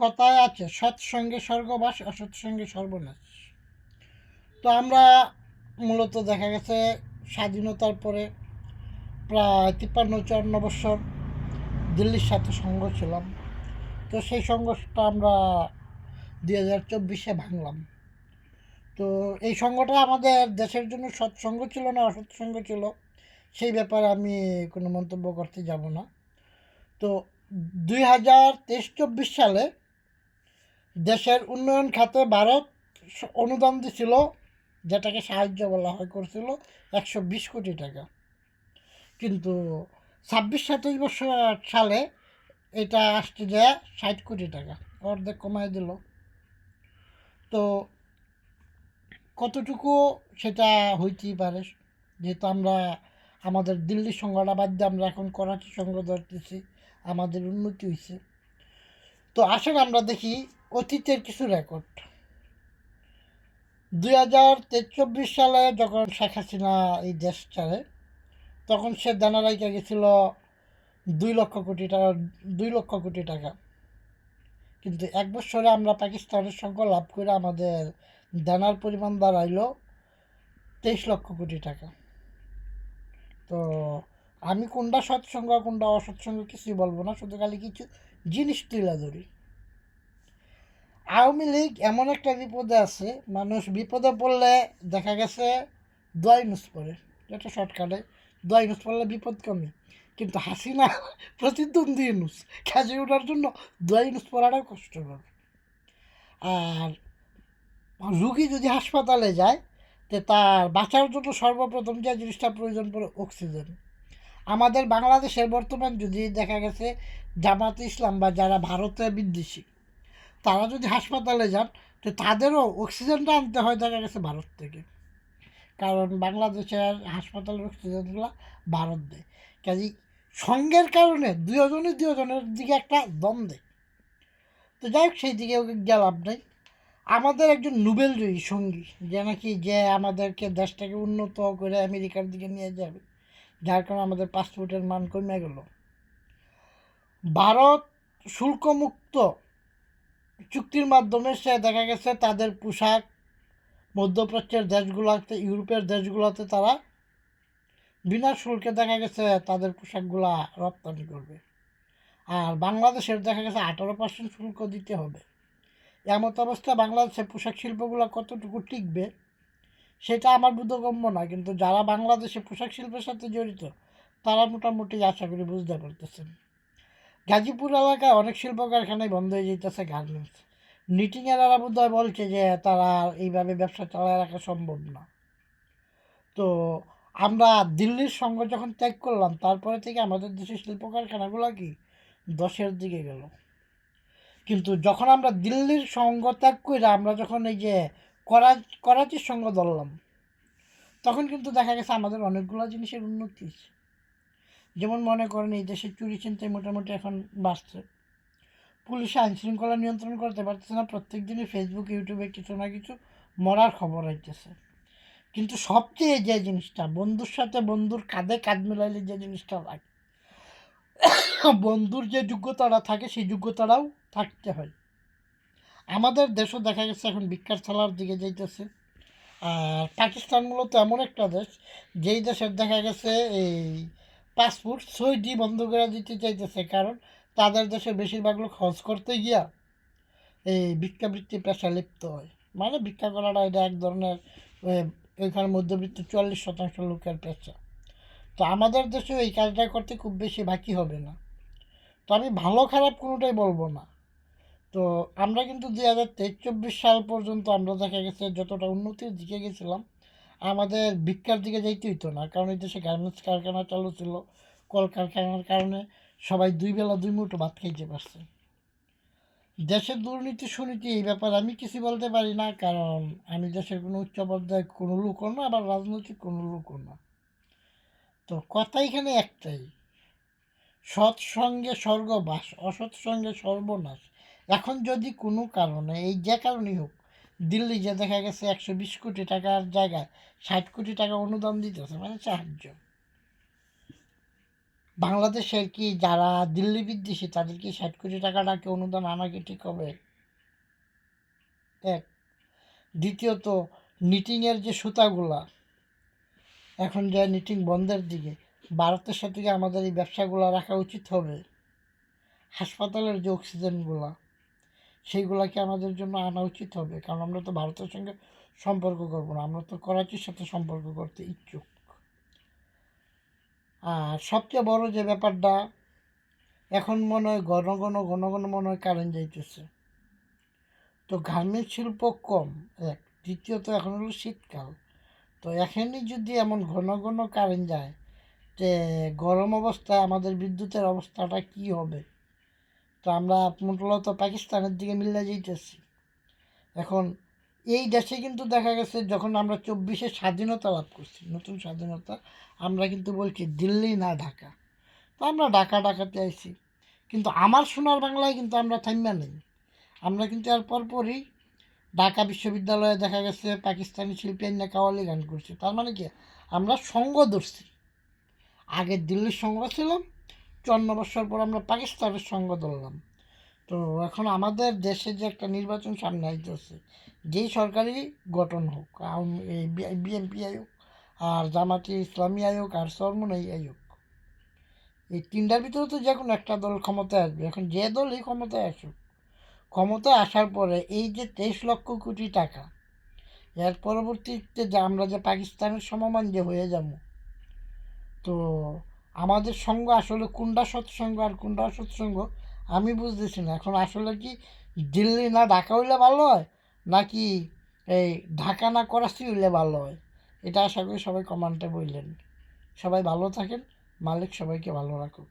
কথায় আছে, সৎসঙ্গে স্বর্গবাস, অসৎসঙ্গে সর্বনাশ। তো আমরা মূলত দেখা গেছে স্বাধীনতার পরে প্রায় তিপ্পান্ন চুয়ান্ন বছর দিল্লির সাথে সঙ্গ ছিলাম। তো সেই সংঘর্ষটা আমরা দুই হাজার চব্বিশে ভাঙলাম। তো এই সঙ্গটা আমাদের দেশের জন্য সৎসঙ্গ ছিল না, অসৎসঙ্গ ছিল, সেই ব্যাপারে আমি কোনো মন্তব্য করতে যাব না। তো দুই হাজার তেইশ চব্বিশ সালে দেশের উন্নয়ন খাতে ভারত অনুদান দিছিল, যেটাকে সাহায্য বলা হয়, করছিল একশো বিশ কোটি টাকা। কিন্তু ছাব্বিশ সাতাশ বছর সালে এটা আসতে যায় ষাট কোটি টাকা, অর্ধেক কমায় দিল। তো কতটুকু সেটা হইতেই পারে? যেহেতু আমরা আমাদের দিল্লি সংঘটা বাদ দিয়ে আমরা এখন করাচি সংঘ ধরতেছি, আমাদের উন্নতি হয়েছে তো আসেন আমরা দেখি অতীতের কিছু রেকর্ড দুই হাজার চব্বিশ সালে যখন শেখ হাসিনা এই দেশ ছাড়ে, তখন সে দানা রাইকা গেছিল দুই লক্ষ কোটি টাকা, দুই লক্ষ কোটি টাকা। কিন্তু এক বছরে আমরা পাকিস্তানের সঙ্গে লাভ করে আমাদের দানার পরিমাণ দাঁড়াইল তেইশ লক্ষ কোটি টাকা। তো আমি কোনটা সৎসঙ্গ, কোনটা অসৎসঙ্গ কিছুই বলব না, শুধু খালি কিছু জিনিস তুলে ধরি। আওয়ামী লীগ এমন একটা বিপদে আছে, মানুষ বিপদে পড়লে দেখা গেছে দোয়াই নুস পড়ে এটা শর্টকাটে, দোয়াই নুস পড়লে বিপদ কমে। কিন্তু হাসিনা প্রতিদ্বন্দ্বী নুস, কাজে ওঠার জন্য দোয়াই নুস পড়াটাও কষ্টকর। আর রুগী যদি হাসপাতালে যায়, তো তার বাঁচার জন্য সর্বপ্রথম যে জিনিসটা প্রয়োজন পড়ে অক্সিজেন। আমাদের বাংলাদেশের বর্তমান যদি দেখা গেছে, জামাত ইসলাম বা যারা ভারতে বিদ্বেষী তারা যদি হাসপাতালে যান, তো তাদেরও অক্সিজেনটা আনতে হয় দেখা গেছে ভারত থেকে। কারণ বাংলাদেশের হাসপাতালের অক্সিজেনগুলো ভারত দেয়। কাজে সঙ্গের কারণে দুজনই দুজনের দিকে একটা দ্বন্দ্বে। তো যাই হোক, সেই দিকে গেলাম নাই। আমাদের একজন নোবেল জয়ী সঙ্গী, যে নাকি যে আমাদেরকে দেশটাকে উন্নত করে আমেরিকার দিকে নিয়ে যাবে, যার কারণে আমাদের পাসপোর্টের মান কমে গেল। ভারত শুল্কমুক্ত চুক্তির মাধ্যমে সে দেখা গেছে তাদের পোশাক, মধ্যপ্রাচ্যের দেশগুলোতে, ইউরোপের দেশগুলোতে তারা বিনা শুল্কে দেখা গেছে তাদের পোশাকগুলা রপ্তানি করবে। আর বাংলাদেশের দেখা গেছে আঠারো পার্সেন্ট শুল্ক দিতে হবে। এমত অবস্থা বাংলাদেশের পোশাক শিল্পগুলো কতটুকু টিকবে, সেটা আমার বোধগম্য না। কিন্তু যারা বাংলাদেশে পোশাক শিল্পের সাথে জড়িত, তারা মোটামুটি আশা করি বুঝতে পারতেছেন। গাজীপুর এলাকায় অনেক শিল্প কারখানায় বন্ধ হয়ে যেতেছে গার্মেন্টস নিটিংয়ের এরা বোধ হয় বলছে যে তারা এইভাবে ব্যবসা চালায় রাখা সম্ভব না। তো আমরা দিল্লির সঙ্গে যখন ত্যাগ করলাম, তারপরে থেকে আমাদের দেশের শিল্প কারখানাগুলো কি দশের দিকে গেল। কিন্তু যখন আমরা দিল্লির সঙ্গ ত্যাগ করে আমরা যখন এই যে করা, করাচির সঙ্গ ধরলাম, তখন কিন্তু দেখা গেছে আমাদের অনেকগুলো জিনিসের উন্নতি যেমন মনে করেন এই দেশের চুরি চিন্তায় মোটামুটি এখন বাড়ছে। পুলিশ আইন শৃঙ্খলা নিয়ন্ত্রণ করতে পারতেছে না। প্রত্যেক দিনই ফেসবুক ইউটিউবে কিছু না কিছু মরার খবর আইতেছে। কিন্তু সবচেয়ে যে জিনিসটা, বন্ধুর সাথে বন্ধুর কাঁধে কাঁধ মিলাইলে যে জিনিসটা লাগে বন্ধুর যে যোগ্যতাটা থাকে, সেই যোগ্যতাটাও থাকতে হয়। আমাদের দেশও দেখা গেছে এখন বিজ্ঞান খেলার দিকে যাইতেছে। আর পাকিস্তান মূলত এমন একটা দেশ, যেই দেশের দেখা গেছে এই পাসপোর্ট সইটি বন্ধ করে দিতে চাইতেছে, কারণ তাদের দেশে বেশিরভাগ লোক হজ করতে গিয়া এই ভিক্ষাবৃত্তি পেশা লিপ্ত হয়। মানে ভিক্ষা করাটা এটা এক ধরনের এখানে মধ্যবিত্ত চুয়াল্লিশ শতাংশ লোকের পেশা। তো আমাদের দেশে এই কাজটা করতে খুব বেশি বাকি হবে না। তো আমি ভালো খারাপ কোনোটাই বলব না। তো আমরা কিন্তু দুই হাজার তেইশ চব্বিশ সাল পর্যন্ত আমরা দেখা গেছে যতটা উন্নতির দিকে গেছিলাম আমাদের ভিক্ষার দিকে যাইতে হইতো না, কারণ এই দেশে গার্মেন্টস কারখানা চালু ছিল কলকারখানার কারণে সবাই দুই বেলা দুই মুঠো ভাত খাইতে পারছে। দেশের দুর্নীতি সুনীতি এই ব্যাপারে আমি কিছু বলতে পারি না, কারণ আমি দেশের কোনো উচ্চ পর্যায়ে কোনো লোকও না, আবার রাজনৈতিক কোনো লোকও না। তো কথা এখানে একটাই সৎসঙ্গে স্বর্গবাস, অসৎ সঙ্গে সর্বনাশ। এখন যদি কোনো কারণে, এই যে কারণেই হোক দিল্লি যে দেখা গেছে একশো বিশ কোটি টাকার জায়গায়, ষাট কোটি টাকা অনুদান দিতেছে মানে সাহায্য। বাংলাদেশের কি যারা দিল্লি বিদ্বেষী, তাদের কি ষাট কোটি টাকাটাকে অনুদান আনা কি ঠিক হবে? এক। দ্বিতীয়ত নিটিংয়ের যে সুতাগুলা, এখন যে নিটিং বন্ধের দিকে, ভারতের সাথে আমাদের এই ব্যবসাগুলো রাখা উচিত হবে? হাসপাতালের যে অক্সিজেনগুলা সেইগুলা কি আমাদের জন্য আনা উচিত হবে। কারণ আমরা তো ভারতের সঙ্গে সম্পর্ক করব না, আমরা তো করাচির সাথে সম্পর্ক করতে ইচ্ছুক। আর সবচেয়ে বড় যে ব্যাপারটা, এখন মনে হয় ঘন ঘন ঘন ঘন মনে হয় কারেন্ট যাইতেছে। তো গার্মেন্টস শিল্প কম, এক। দ্বিতীয়ত এখন হলো শীতকাল। তো এখানেই যদি এমন ঘন ঘন কারেন্ট যায়, যে গরম অবস্থায় আমাদের বিদ্যুতের অবস্থাটা কি হবে? তো আমরা মূলত পাকিস্তানের দিকে মিলে যেতেছি এখন এই দেশে কিন্তু দেখা গেছে যখন আমরা চব্বিশে স্বাধীনতা লাভ করছি, নতুন স্বাধীনতা, আমরা কিন্তু বলছি দিল্লি না ঢাকা। তো আমরা ঢাকা ঢাকাতে আইছি। কিন্তু আমার সোনার বাংলায় কিন্তু আমরা থাইমা নেই। আমরা কিন্তু এর পরপরই ঢাকা বিশ্ববিদ্যালয়ে দেখা গেছে পাকিস্তানি শিল্পী আইনা কাওয়ালি গান করছি। তার মানে কি? আমরা সঙ্গ ধরছি। আগে দিল্লির সঙ্গ ছিলাম চুয়ান্ন বছর পর আমরা পাকিস্তানের সঙ্গ ধরলাম। তো এখন আমাদের দেশে যে একটা নির্বাচন সামনে আইতেছে, যেই সরকারি গঠন হোক এই বিএনপি আয়োগ আর জামাতি ইসলামী আয়োগ আর সরমনাই আয়োগ এই তিনটার ভিতরে তো যে কোনো একটা দল ক্ষমতায় আসবে। এখন যে দল এই ক্ষমতায় আসুক, ক্ষমতায় আসার পরে এই যে তেইশ লক্ষ কোটি টাকা, এর পরবর্তীতে যে আমরা যে পাকিস্তানের সমমান যে হয়ে যাব, তো আমাদের সঙ্গ আসলে কোনটা সৎসঙ্গ আর কোনটা সৎসঙ্গ আমি বুঝতেছি না। এখন আসলে কি দিল্লি না ঢাকা হইলে ভালো হয়, নাকি এই ঢাকা না করাচি হইলে ভালো হয়? এটা আশা করি সবাই কমান্টে বললেন। সবাই ভালো থাকেন, মালিক সবাইকে ভালো রাখুক।